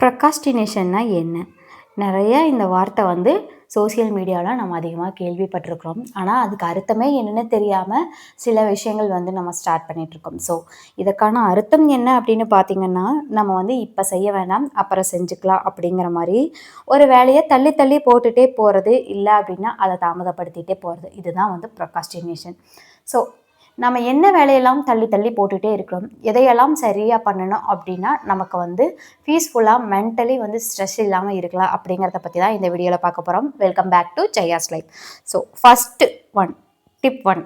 ப்ரொக்காஸ்டினேஷன்னா என்ன? நிறைய இந்த வார்த்தை வந்து சோசியல் மீடியாவில் நம்ம அதிகமாக கேள்விப்பட்டிருக்கிறோம். ஆனால் அதுக்கு அர்த்தமே என்னென்னு தெரியாமல் சில விஷயங்கள் வந்து நம்ம ஸ்டார்ட் பண்ணிகிட்ருக்கோம் ஸோ இதுக்கான அர்த்தம் என்ன அப்படின்னு பார்த்திங்கன்னா நம்ம வந்து இப்போ செய்ய வேணாம் அப்புறம் செஞ்சுக்கலாம் அப்படிங்கிற மாதிரி ஒரு வேலையை தள்ளி தள்ளி போட்டுகிட்டே போகிறது இல்லை அப்படின்னா அதை தாமதப்படுத்திகிட்டே போகிறது இதுதான் வந்து ப்ரொக்காஸ்டினேஷன் ஸோ நம்ம என்ன வேலையெல்லாம் தள்ளி தள்ளி போட்டுகிட்டே இருக்கிறோம் எதையெல்லாம் சரியாக பண்ணணும் அப்படின்னா நமக்கு வந்து பீஸ்ஃபுல்லாக மென்டலி வந்து ஸ்ட்ரெஸ் இல்லாமல் இருக்கலாம் அப்படிங்கிறத பற்றி தான் இந்த வீடியோவில் பார்க்க போகிறோம் welcome back to Jaya's life so first one tip one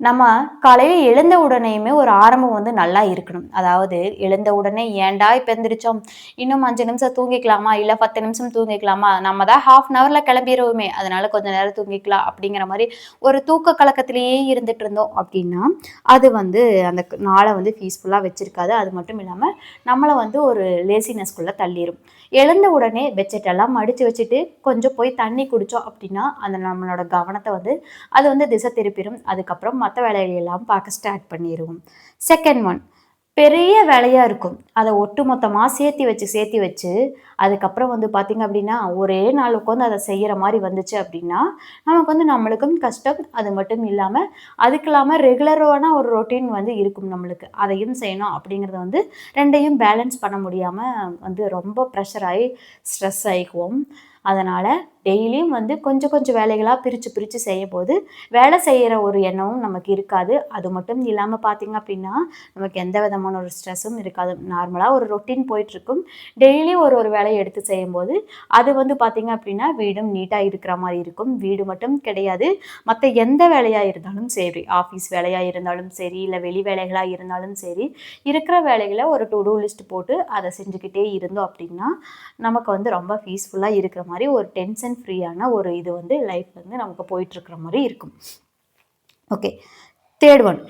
நம்ம காலையில் எழுந்த உடனேயுமே ஒரு ஆரம்பம் வந்து நல்லா இருக்கணும். அதாவது எழுந்த உடனே ஏன்டா இப்போ எந்திரிச்சோம்? இன்னும் அஞ்சு நிமிஷம் தூங்கிக்கலாமா? இல்லை பத்து நிமிஷம் தூங்கிக்கலாமா? நம்ம தான் ஹாஃப் அன் ஹவரில் கிளம்பிடுவோமே. அதனால கொஞ்சம் நேரம் தூங்கிக்கலாம். அப்படிங்கிற மாதிரி ஒரு தூக்க கலக்கத்திலேயே இருந்துட்டு இருந்தோம் அப்படின்னா அது வந்து அந்த நாளை வந்து பீஸ்ஃபுல்லாக வச்சுருக்காது. அது மட்டும் இல்லாமல் நம்மளை வந்து ஒரு லேசினஸ்குள்ளே தள்ளிடும் எழுந்த உடனே பெட்ஷீட்டெல்லாம் மடித்து வச்சுட்டு கொஞ்சம் போய் தண்ணி குடித்தோம் அப்படின்னா அந்த நம்மளோட கவனத்தை வந்து அது வந்து திசை திருப்பிடும் அதுக்கப்புறம் மற்ற வேலைகளெல்லாம் பார்க்க ஸ்டார்ட் பண்ணிடுவோம் செகண்ட் ஒன் பெரிய வேலையாக இருக்கும். அதை ஒட்டு மொத்தமாக சேர்த்தி வச்சு சேர்த்தி வச்சு அதுக்கப்புறம் வந்து பார்த்திங்க அப்படின்னா ஒரே நாள் உட்காந்து அதை செய்கிற மாதிரி வந்துச்சு அப்படின்னா நமக்கு வந்து நம்மளுக்கும் கஷ்டம். அது மட்டும் இல்லாமல் அதுக்கு இல்லாமல் ரெகுலரான ஒரு ரொட்டீன் வந்து இருக்கும் நம்மளுக்கு. அதையும் செய்யணும் அப்படிங்கிறத வந்து ரெண்டையும் பேலன்ஸ் பண்ண முடியாமல் வந்து ரொம்ப ப்ரெஷர் ஆகி ஸ்ட்ரெஸ் ஆகிக்குவோம் அதனால் டெய்லியும் வந்து கொஞ்சம் கொஞ்சம் வேலைகளாக பிரித்து பிரித்து செய்யும் போது வேலை செய்கிற ஒரு எண்ணமும் நமக்கு இருக்காது. அது மட்டும் இல்லாமல் பார்த்திங்க அப்படின்னா நமக்கு எந்த விதமான ஒரு ஸ்ட்ரெஸ்ஸும் இருக்காது. நார்மலாக ஒரு ரொட்டீன் போயிட்டுருக்கும். டெய்லியும் ஒரு ஒரு வேலையை எடுத்து செய்யும்போது அது வந்து பார்த்திங்க அப்படின்னா வீடும் நீட்டாக இருக்கிற மாதிரி இருக்கும். வீடு மட்டும் கிடையாது. மற்ற எந்த வேலையாக இருந்தாலும் சரி ஆஃபீஸ் வேலையாக இருந்தாலும் சரி இல்லை வெளி வேலைகளாக இருந்தாலும் சரி இருக்கிற வேலைகளை ஒரு டு டூ லிஸ்ட் போட்டு அதை செஞ்சுக்கிட்டே இருந்தோம் அப்படின்னா நமக்கு வந்து ரொம்ப பீஸ்ஃபுல்லாக இருக்கிற மாதிரி ஒரு டென்ஷன் ஃப்ரீயான ஒரு இது வந்து லைஃப் வந்து நமக்கு போயிட்டுருக்குற மாதிரி இருக்கும். Okay third one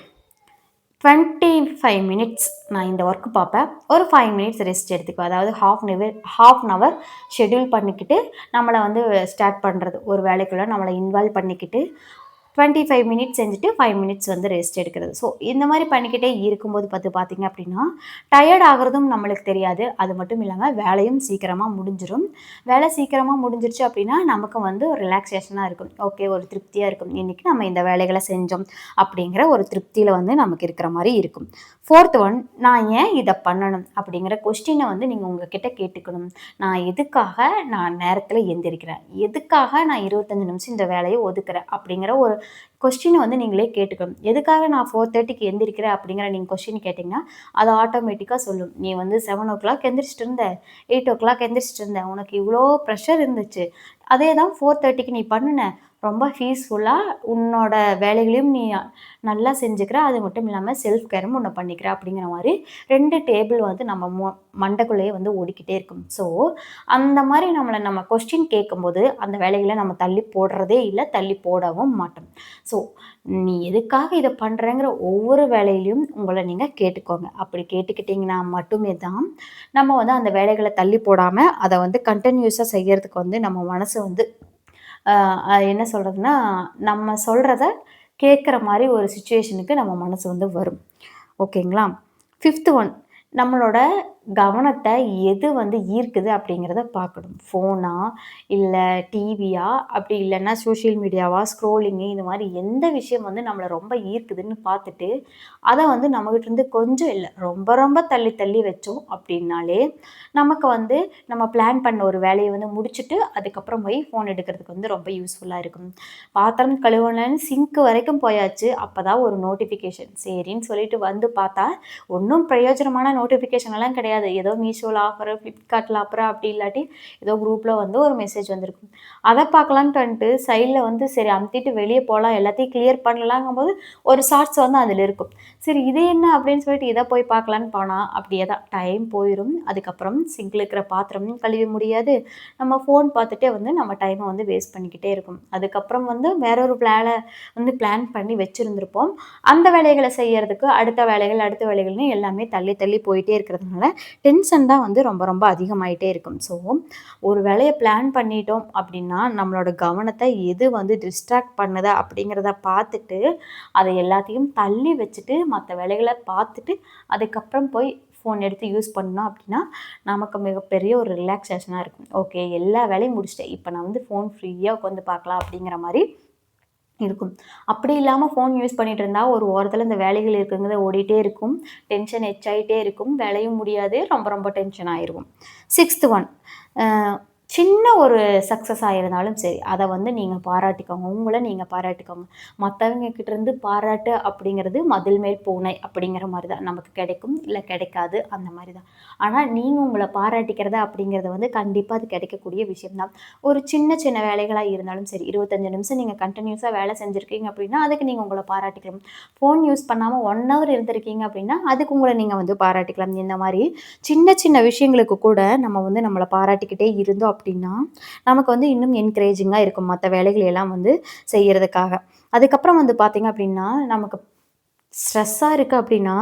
twenty five minutes நான் இந்த ஒர்க்கு பார்ப்பேன். ஒரு ஃபைவ் மினிட்ஸ் ரெஸ்ட் எடுத்துக்குவேன். அதாவது half an hour half an hour schedule பண்ணிக்கிட்டு நம்மளை வந்து ஸ்டார்ட் பண்ணுறது ஒரு வேலைக்குள்ளே நம்மளை இன்வால்வ் பண்ணிக்கிட்டு டுவெண்ட்டி ஃபைவ் மினிட்ஸ் செஞ்சுட்டு ஃபைவ் மினிட்ஸ் வந்து ரெஸ்ட் எடுக்கிறது. ஸோ இந்த மாதிரி பண்ணிக்கிட்டே இருக்கும்போது பார்த்து பார்த்திங்க அப்படின்னா டயர்ட் ஆகிறதும் நம்மளுக்கு தெரியாது. அது மட்டும் இல்லாமல் வேலையும் சீக்கிரமாக முடிஞ்சிடும் வேலை சீக்கிரமாக முடிஞ்சிருச்சு அப்படின்னா நமக்கு வந்து ஒரு ரிலாக்ஸேஷனாக இருக்கும். ஓகே ஒரு திருப்தியாக இருக்கும். இன்றைக்கி நம்ம இந்த வேலைகளை செஞ்சோம் அப்படிங்கிற ஒரு திருப்தியில் வந்து நமக்கு இருக்கிற மாதிரி இருக்கும். ஃபோர்த் ஒன் நான் ஏன் இதை பண்ணணும் அப்படிங்கிற கொஸ்டினை வந்து நீங்கள் உங்ககிட்ட கேட்டுக்கணும். நான் எதுக்காக நான் நேரத்தில் எந்திரிக்கிறேன்? எதுக்காக நான் இருபத்தஞ்சி நிமிஷம் இந்த வேலையை ஒதுக்குறேன்? அப்படிங்கிற ஒரு கொஸ்டினை வந்து நீங்களே கேட்டுக்கணும். எதுக்காக நான் ஃபோர் தேர்ட்டிக்கு எந்திரிக்கிறேன் அப்படிங்கிற நீங்கள் கொஸ்டின் கேட்டிங்கன்னா அது ஆட்டோமேட்டிக்காக சொல்லும். நீ வந்து செவன் ஓ கிளாக் எந்திரிச்சிட்டு இருந்த எயிட் ஓ கிளாக் எந்திரிச்சிட்டு இருந்த உனக்கு இவ்வளோ ப்ரெஷர் இருந்துச்சு. அதே தான் ஃபோர் தேர்ட்டிக்கு நீ பண்ணின. ரொம்ப பீஸ்ஃபுல்லாக உன்னோட வேலைகளையும் நீ நல்லா செஞ்சுக்கிற. அது மட்டும் இல்லாமல் செல்ஃப் கேரும் ஒன்று பண்ணிக்கிற அப்படிங்கிற மாதிரி ரெண்டு டேபிள் வந்து நம்ம மொ மண்டக்குள்ளேயே வந்து ஓடிக்கிட்டே இருக்கும். ஸோ அந்த மாதிரி நம்மளை நம்ம கொஸ்டின் கேட்கும்போது அந்த வேலைகளை நம்ம தள்ளி போடுறதே இல்லை தள்ளி போடவும் மாட்டோம். ஸோ நீ எதுக்காக இதை பண்ணுறேங்கிற ஒவ்வொரு வேலையிலையும் உங்களை நீங்கள் கேட்டுக்கோங்க. அப்படி கேட்டுக்கிட்டிங்கன்னா மட்டுமே தான் நம்ம வந்து அந்த வேலைகளை தள்ளி போடாமல் அதை வந்து கண்டினியூஸாக செய்கிறதுக்கு வந்து நம்ம மனசு வந்து என்ன சொல்கிறதுனா நம்ம சொல்கிறத கேட்குற மாதிரி ஒரு சுச்சுவேஷனுக்கு நம்ம மனசு வந்து வரும். ஓகேங்களா? ஃபிஃப்த்து ஒன் நம்மளோட கவனத்தை எது வந்து ஈர்க்குது அப்படிங்கிறத பார்க்கணும். ஃபோனா இல்லை டிவியா அப்படி இல்லைன்னா சோஷியல் மீடியாவா ஸ்க்ரோலிங்கு இந்த மாதிரி எந்த விஷயம் வந்து நம்மளை ரொம்ப ஈர்க்குதுன்னு பார்த்துட்டு அதை வந்து நம்மகிட்ட கொஞ்சம் இல்லை ரொம்ப ரொம்ப தள்ளி தள்ளி வச்சோம் அப்படின்னாலே நமக்கு வந்து நம்ம பிளான் பண்ண ஒரு வேலையை வந்து முடிச்சுட்டு அதுக்கப்புறம் போய் ஃபோன் எடுக்கிறதுக்கு வந்து ரொம்ப யூஸ்ஃபுல்லாக இருக்கும். பாத்திரம் கழுவுனு சிங்க்கு வரைக்கும் போயாச்சு அப்போ தான் ஒரு நோட்டிஃபிகேஷன் சரின்னு சொல்லிட்டு வந்து பார்த்தா ஒன்றும் பிரயோஜனமான நோட்டிஃபிகேஷன் எல்லாம் கிடையாது. கிடையாது ஏதோ மீஷோவில் ஆஃபரு ஃப்ளிப்கார்ட்டில் ஆஃபர் அப்படி இல்லாட்டி ஏதோ குரூப்பில் வந்து ஒரு மெசேஜ் வந்திருக்கும். அதை பார்க்கலான்ட்டு வந்துட்டு சைடில் வந்து சரி அமுத்திட்டு வெளியே போகலாம் எல்லாத்தையும் கிளியர் பண்ணலாங்கும் போது ஒரு ஷார்ட்ஸ் வந்து அதில் இருக்கும். சரி இது என்ன அப்படின்னு சொல்லிட்டு இதை போய் பார்க்கலான்னு போனால் அப்படியே தான் டைம் போயிடும் அதுக்கப்புறம் சிங்கில் இருக்கிற பாத்திரமும் கழுவி முடியாது. நம்ம ஃபோன் பார்த்துட்டே வந்து நம்ம டைமை வந்து வேஸ்ட் பண்ணிக்கிட்டே இருக்கும். அதுக்கப்புறம் வந்து வேற ஒரு பிளானை வந்து பிளான் பண்ணி வச்சுருந்துருப்போம். அந்த வேலைகளை செய்யறதுக்கு அடுத்த வேலைகள் அடுத்த வேலைகள்னு எல்லாமே தள்ளி தள்ளி போயிட்டே இருக்கிறதுனால டென்ஷன் தான் வந்து ரொம்ப ரொம்ப அதிகமாயிட்டே இருக்கும். ஸோ ஒரு வேலையை பிளான் பண்ணிட்டோம் அப்படின்னா நம்மளோட கவனத்தை எது வந்து டிஸ்ட்ராக்ட் பண்ணுதா அப்படிங்கிறத பார்த்துட்டு அதை எல்லாத்தையும் தள்ளி வச்சுட்டு மற்ற வேலைகளை பார்த்துட்டு அதுக்கப்புறம் போய் ஃபோன் எடுத்து யூஸ் பண்ணோம் அப்படின்னா நமக்கு மிகப்பெரிய ஒரு ரிலாக்ஸேஷனாக இருக்கும். ஓகே எல்லா வேலையும் முடிச்சிட்டேன். இப்போ நான் வந்து ஃபோன் ஃப்ரீயாக உட்காந்து பார்க்கலாம் அப்படிங்கிற மாதிரி இருக்கும். அப்படி இல்லாமல் ஃபோன் யூஸ் பண்ணிட்டு இருந்தால் ஒரு ஓரத்தில் இந்த வேலைகள் இருக்குங்கிறத ஓடிட்டே இருக்கும். டென்ஷன் ஹெச் ஆகிட்டே இருக்கும். வேலையும் முடியாது. ரொம்ப ரொம்ப டென்ஷன் ஆகிருக்கும் சிக்ஸ்த் ஒன் சின்ன ஒரு சக்ஸஸ் ஆகிருந்தாலும் சரி அதை வந்து நீங்கள் பாராட்டிக்கோங்க. உங்களை நீங்கள் பாராட்டிக்கோங்க. மற்றவங்க கிட்டேருந்து பாராட்டு அப்படிங்கிறது மதில் மேல் பூனை அப்படிங்கிற மாதிரி தான். நமக்கு கிடைக்கும் இல்லை கிடைக்காது அந்த மாதிரி தான். ஆனால் நீங்கள் உங்களை பாராட்டிக்கிறத அப்படிங்கிறது வந்து கண்டிப்பாக அது கிடைக்கக்கூடிய விஷயம்தான் ஒரு சின்ன சின்ன வேலைகளாக இருந்தாலும் சரி இருபத்தஞ்சு நிமிஷம் நீங்கள் கண்டினியூஸாக வேலை செஞ்சுருக்கீங்க அப்படின்னா அதுக்கு நீங்கள் உங்களை பாராட்டிக்கலாம். ஃபோன் யூஸ் பண்ணாமல் ஒன் ஹவர் இருந்திருக்கீங்க அப்படின்னா அதுக்கு உங்களை நீங்கள் வந்து பாராட்டிக்கலாம். இந்த மாதிரி சின்ன சின்ன விஷயங்களுக்கு கூட நம்ம வந்து நம்மளை பாராட்டிக்கிட்டே இருந்தோம் அப்படின்னா நமக்கு வந்து இன்னும் என்கரேஜிங்காக இருக்கும் மற்ற வேலைகள் எல்லாம் வந்து செய்கிறதுக்காக அதுக்கப்புறம் வந்து பார்த்திங்க அப்படின்னா நமக்கு ஸ்ட்ரெஸ்ஸாக இருக்குது அப்படின்னா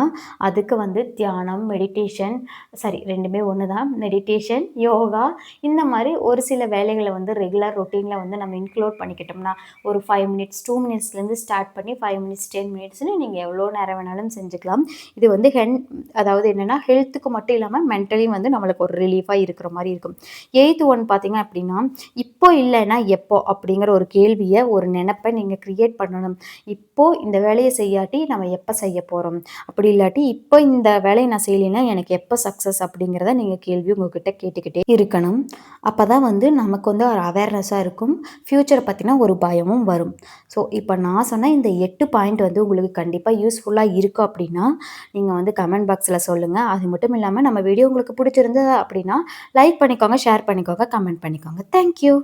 அதுக்கு வந்து தியானம் மெடிடேஷன் சரி ரெண்டுமே ஒன்று தான் மெடிடேஷன் யோகா இந்த மாதிரி ஒரு சில வேலைகளை வந்து ரெகுலர் ரொட்டீனில் வந்து நம்ம இன்க்ளூட் பண்ணிக்கிட்டோம்னா ஒரு ஃபைவ் மினிட்ஸ் டூ மினிட்ஸ்லேருந்து ஸ்டார்ட் பண்ணி ஃபைவ் மினிட்ஸ் டென் மினிட்ஸ்னு நீங்கள் எவ்வளோ நேரம் வேணாலும் செஞ்சுக்கலாம். இது வந்து ஹென் அதாவது என்னென்னா ஹெல்த்துக்கு மட்டும் இல்லாமல் மென்டலி வந்து நம்மளுக்கு ஒரு ரிலீஃபாக இருக்கிற மாதிரி இருக்கும். எயித்து ஒன் பார்த்தீங்க அப்படின்னா இப்போ இல்லைன்னா எப்போ அப்படிங்கிற ஒரு கேள்வியை ஒரு நினப்பை நீங்கள் க்ரியேட் பண்ணணும். இப்போது இந்த வேலையை செய்யாட்டி நம்ம எப்போ செய்ய போகிறோம் அப்படி இல்லாட்டி இப்போ இந்த வேலையை நான் செய்யலைன்னா எனக்கு எப்போ சக்ஸஸ் அப்படிங்கிறத நீங்கள் கேள்வி உங்ககிட்ட கேட்டுக்கிட்டே இருக்கணும். அப்போ தான் வந்து நமக்கு வந்து ஒரு அவேர்னஸாக இருக்கும். ஃப்யூச்சரை பற்றின ஒரு பயமும் வரும். ஸோ இப்போ நான் சொன்ன இந்த எட்டு பாயிண்ட் வந்து உங்களுக்கு கண்டிப்பாக யூஸ்ஃபுல்லாக இருக்கும் அப்படின்னா நீங்கள் வந்து கமெண்ட் பாக்ஸில் சொல்லுங்கள் அது மட்டும் இல்லாமல் நம்ம வீடியோ உங்களுக்கு பிடிச்சிருந்தது அப்படின்னா லைக் பண்ணிக்கோங்க ஷேர் பண்ணிக்கோங்க கமெண்ட் பண்ணிக்கோங்க. தேங்க்யூ